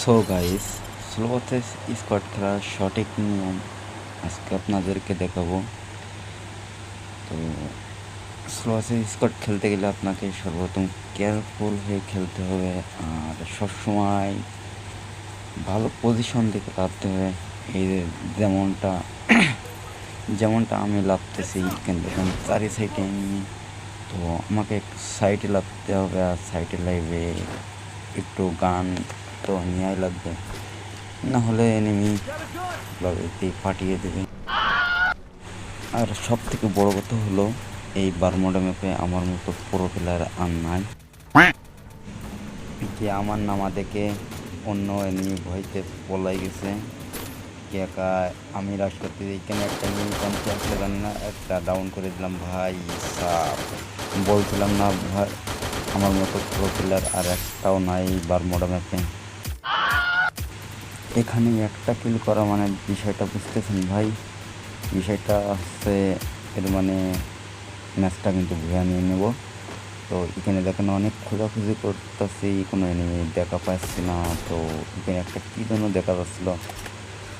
So guys স্লোতে squad খেলার সঠিক নিয়ম আজকে আপনাদেরকে দেখাবো। তো স্লোতে স্কোয়াড খেলতে গেলে আপনাকে সর্বপ্রথম কেয়ারফুল হয়ে খেলতে হবে আর সবসময় ভালো পজিশন থেকে লাভতে হবে। এই যেমনটা যেমনটা আমি লাভতেছি কিন্তু এখন চারি সাইডে তো আমাকে সাইডে লাভতে হবে আর সাইডে লাইভে একটু গান তো নেওয়াই লাগবে। না হলে এনিমি লবিতে ফাটিয়ে দেবে। আর সব থেকে বড় কথা হলো, এই বারমোডা ম্যাপে আমার মতো পুরো প্লেয়ার আর নাই। যে আমার নামা দেখে অন্য এনিমি ভয়তে পলাই গেছে। কি একা আমি রাশ করতে এইখানে একটা এনিমি আসলে জানি না। একটা ডাউন করে দিলাম, ভাই সাপ বলছিলাম না, ভাই, আমার মতো প্রো প্লেয়ার আর একটাও নাই বারমোডা ম্যাপে এখানে একটা কিল করা মানে বিষয়টা বুঝতেছেন ভাই? বিষয়টা হচ্ছে এর মানে ম্যাচটা কিন্তু ভুয়া নিয়ে নেব। তো এখানে দেখেন অনেক খোঁজাখুঁজি করতেছি, কোনো এনিমি দেখা পাচ্ছি না, তো এখানে একটা কী যেন দেখা যাচ্ছিল?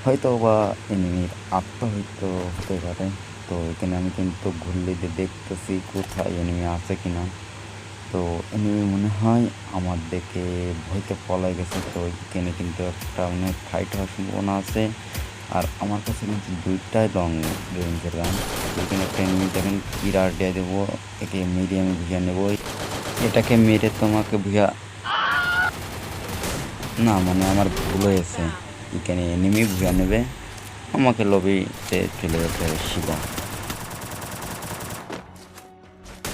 হয়তো বা এনিমির আত্মা হয়তো হতে পারে। তো এখানে আমি কিন্তু ঘুরলে দেখতেছি কোথায় এনিমি আছে কিনা। তো এনিমি মনে হয় আমার দেখে ভয়তে পলাই গেছে, তো এখানে কিন্তু একটা অনেক ফাইট হওয়ার সম্ভাবনা আছে। আর আমার কাছে কিন্তু দুইটাই লং রেঞ্জের গান এখানে একটা এনিমি দেখেন কিরা দিয়ে দেবো, একে মেরে আমি ভুইয়া নেব। এটাকে মেরে তোমাকে ভুইয়া না মানে আমার ভুল হয়েছে। এখানে এনিমি ভুইয়া নেবে। আমাকে লবিতে চলে যেতে হবে, শিবা।